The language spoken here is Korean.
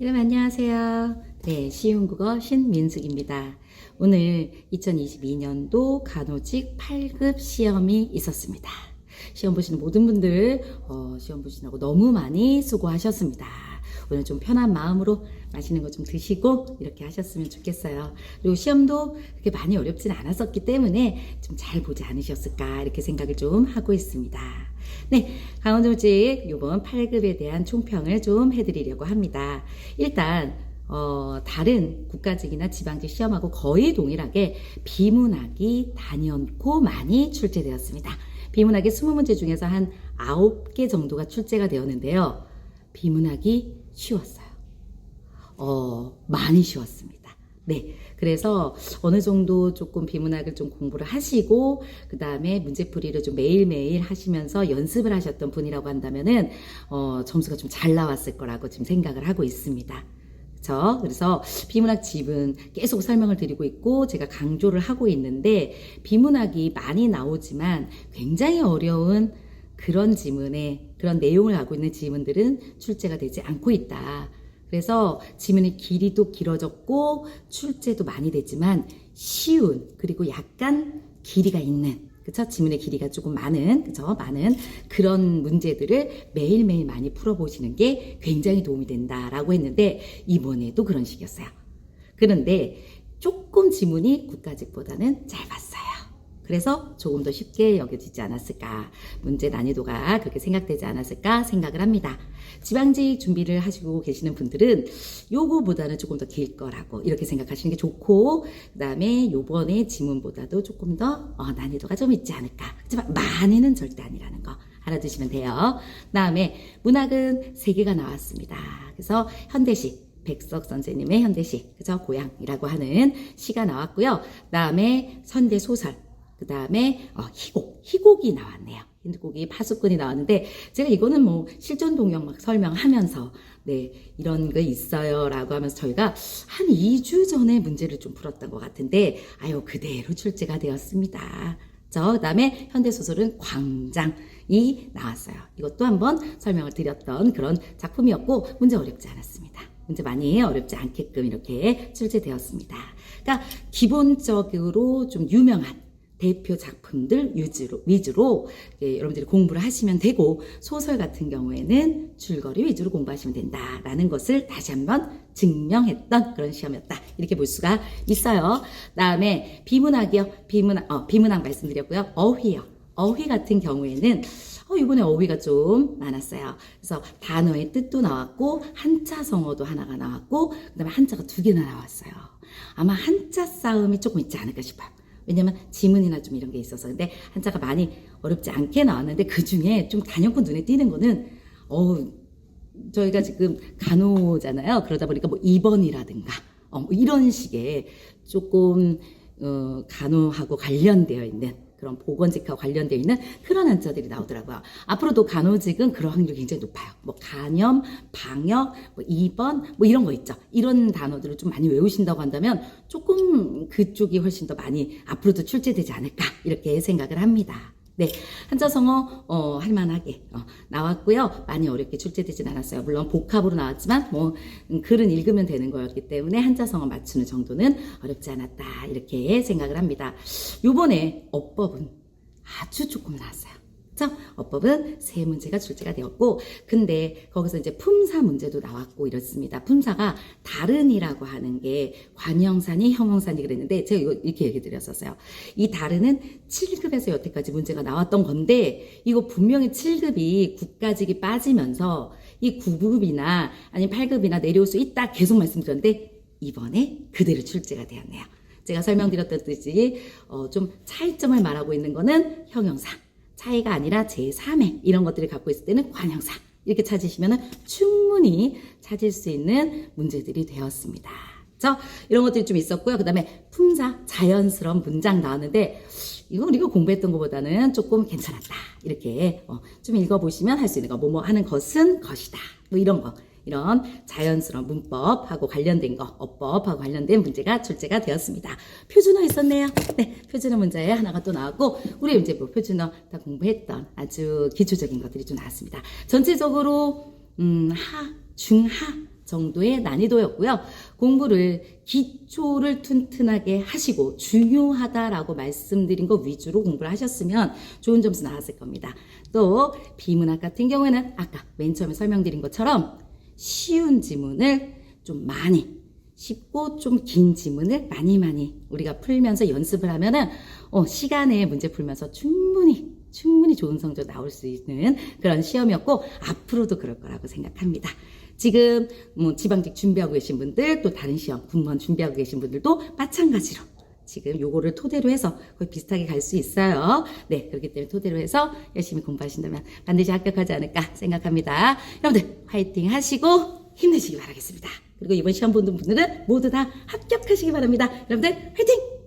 여러분 안녕하세요. 네, 쉬운 국어 신민숙입니다. 오늘 2022년도 간호직 8급 시험이 있었습니다. 시험 보시는 모든 분들 어, 시험 보시느라고 너무 많이 수고하셨습니다. 오늘 좀 편한 마음으로 맛있는 거 좀 드시고 이렇게 하셨으면 좋겠어요. 그리고 시험도 그렇게 많이 어렵진 않았었기 때문에 좀 잘 보지 않으셨을까 이렇게 생각을 좀 하고 있습니다. 네, 강원도직 이번 8급에 대한 총평을 좀 해드리려고 합니다. 일단 어, 다른 국가직이나 지방직 시험하고 거의 동일하게 비문학이 단연코 많이 출제되었습니다. 비문학의 20문제 중에서 한 9개 정도가 출제가 되었는데요. 비문학이 쉬웠어요. 어, 많이 쉬웠습니다. 네. 그래서 어느 정도 조금 비문학을 좀 공부를 하시고, 그 다음에 문제풀이를 좀 매일매일 하시면서 연습을 하셨던 분이라고 한다면은, 어, 점수가 좀 잘 나왔을 거라고 지금 생각을 하고 있습니다. 그쵸? 그래서 비문학 집은 계속 설명을 드리고 있고 제가 강조를 하고 있는데 비문학이 많이 나오지만 굉장히 어려운 그런 지문에 그런 내용을 갖고 있는 지문들은 출제가 되지 않고 있다. 그래서 지문의 길이도 길어졌고 출제도 많이 되지만 쉬운 그리고 약간 길이가 있는 그쵸? 지문의 길이가 조금 많은, 그쵸? 많은 그런 문제들을 매일매일 많이 풀어보시는 게 굉장히 도움이 된다라고 했는데, 이번에도 그런 식이었어요. 그런데 조금 지문이 국가직보다는 짧았어요. 그래서 조금 더 쉽게 여겨지지 않았을까. 문제 난이도가 그렇게 생각되지 않았을까 생각을 합니다. 지방직 준비를 하시고 계시는 분들은 요거보다는 조금 더 길 거라고 이렇게 생각하시는 게 좋고, 그 다음에 요번에 지문보다도 조금 더 어, 난이도가 좀 있지 않을까. 하지만 많이는 절대 아니라는 거. 알아두시면 돼요. 그 다음에 문학은 세 개가 나왔습니다. 그래서 현대시, 백석 선생님의 현대시, 그죠? 고향이라고 하는 시가 나왔고요. 그 다음에 선대 소설, 그 다음에 어, 희곡, 희곡이 나왔네요. 희곡이 파수꾼이 나왔는데 제가 이거는 뭐 실전 동영 막 설명하면서 네 이런 거 있어요라고 하면서 저희가 한 2주 전에 문제를 좀 풀었던 것 같은데 아유 그대로 출제가 되었습니다. 저 그다음에 현대 소설은 광장이 나왔어요. 이것도 한번 설명을 드렸던 그런 작품이었고 문제 어렵지 않았습니다. 문제 많이 어렵지 않게끔 이렇게 출제되었습니다. 그러니까 기본적으로 좀 유명한 대표 작품들 위주로, 위주로 예, 여러분들이 공부를 하시면 되고 소설 같은 경우에는 줄거리 위주로 공부하시면 된다라는 것을 다시 한번 증명했던 그런 시험이었다 이렇게 볼 수가 있어요. 다음에 비문학이요, 비문학, 어, 비문학 말씀드렸고요, 어휘요. 어휘 같은 경우에는 어, 이번에 어휘가 좀 많았어요. 그래서 단어의 뜻도 나왔고 한자 성어도 하나가 나왔고 그다음에 한자가 두 개나 나왔어요. 아마 한자 싸움이 조금 있지 않을까 싶어요. 왜냐면 지문이나 좀 이런 게 있어서. 근데 한자가 많이 어렵지 않게 나왔는데 그 중에 좀 단연코 눈에 띄는 거는 어 저희가 지금 간호잖아요. 그러다 보니까 뭐 2번이라든가 어, 뭐 이런 식의 조금 어, 간호하고 관련되어 있는 그런 보건직하고 관련되어 있는 그런 한자들이 나오더라고요. 앞으로도 간호직은 그런 확률이 굉장히 높아요. 뭐 간염, 방역, 뭐 입원, 뭐 이런 거 있죠. 이런 단어들을 좀 많이 외우신다고 한다면 조금 그쪽이 훨씬 더 많이 앞으로도 출제되지 않을까 이렇게 생각을 합니다. 네, 한자성어 어, 할만하게 어, 나왔고요. 많이 어렵게 출제되진 않았어요. 물론 복합으로 나왔지만 뭐 음, 글은 읽으면 되는 거였기 때문에 한자성어 맞추는 정도는 어렵지 않았다 이렇게 생각을 합니다. 요번에 어법은 아주 조금 나왔어요. 그쵸? 어법은 세 문제가 출제가 되었고, 근데 거기서 이제 품사 문제도 나왔고 이렇습니다. 품사가 다른이라고 하는 게 관형산이 형용산이 그랬는데, 제가 이거 이렇게 얘기 드렸었어요. 이 다른은 7급에서 여태까지 문제가 나왔던 건데, 이거 분명히 7급이 국가직이 빠지면서 이 9급이나 아니면 8급이나 내려올 수 있다 계속 말씀드렸는데, 이번에 그대로 출제가 되었네요. 제가 설명드렸던 듯이 어, 좀 차이점을 말하고 있는 거는 형용사. 차이가 아니라 제3의 이런 것들을 갖고 있을 때는 관형사 이렇게 찾으시면 충분히 찾을 수 있는 문제들이 되었습니다. 저 이런 것들이 좀 있었고요. 그 다음에 품사 자연스러운 문장 나왔는데 이건 우리가 공부했던 것보다는 조금 괜찮았다. 이렇게 어, 좀 읽어보시면 할 수 있는 거 뭐뭐 하는 것은 것이다. 뭐 이런 거 이런 자연스러운 문법하고 관련된 거, 어법하고 관련된 문제가 출제가 되었습니다. 표준어 있었네요. 네, 표준어 문제 하나가 또 나왔고, 우리 이제 뭐 표준어 다 공부했던 아주 기초적인 것들이 좀 나왔습니다. 전체적으로, 음, 하, 중하, 정도의 난이도였고요. 공부를 기초를 튼튼하게 하시고 중요하다라고 말씀드린 것 위주로 공부를 하셨으면 좋은 점수 나왔을 겁니다. 또 비문학 같은 경우에는 아까 맨 처음에 설명드린 것처럼 쉬운 지문을 좀 많이 쉽고 좀 긴 지문을 많이 많이 우리가 풀면서 연습을 하면은 어, 시간에 문제 풀면서 충분히 충분히 좋은 성적 나올 수 있는 그런 시험이었고 앞으로도 그럴 거라고 생각합니다. 지금 뭐 지방직 준비하고 계신 분들 또 다른 시험 군무원 준비하고 계신 분들도 마찬가지로 지금 요거를 토대로 해서 거의 비슷하게 갈 수 있어요. 네, 그렇기 때문에 토대로 해서 열심히 공부하신다면 반드시 합격하지 않을까 생각합니다. 여러분들 화이팅 하시고 힘내시기 바라겠습니다. 그리고 이번 시험 보는 분들은 모두 다 합격하시기 바랍니다. 여러분들 화이팅!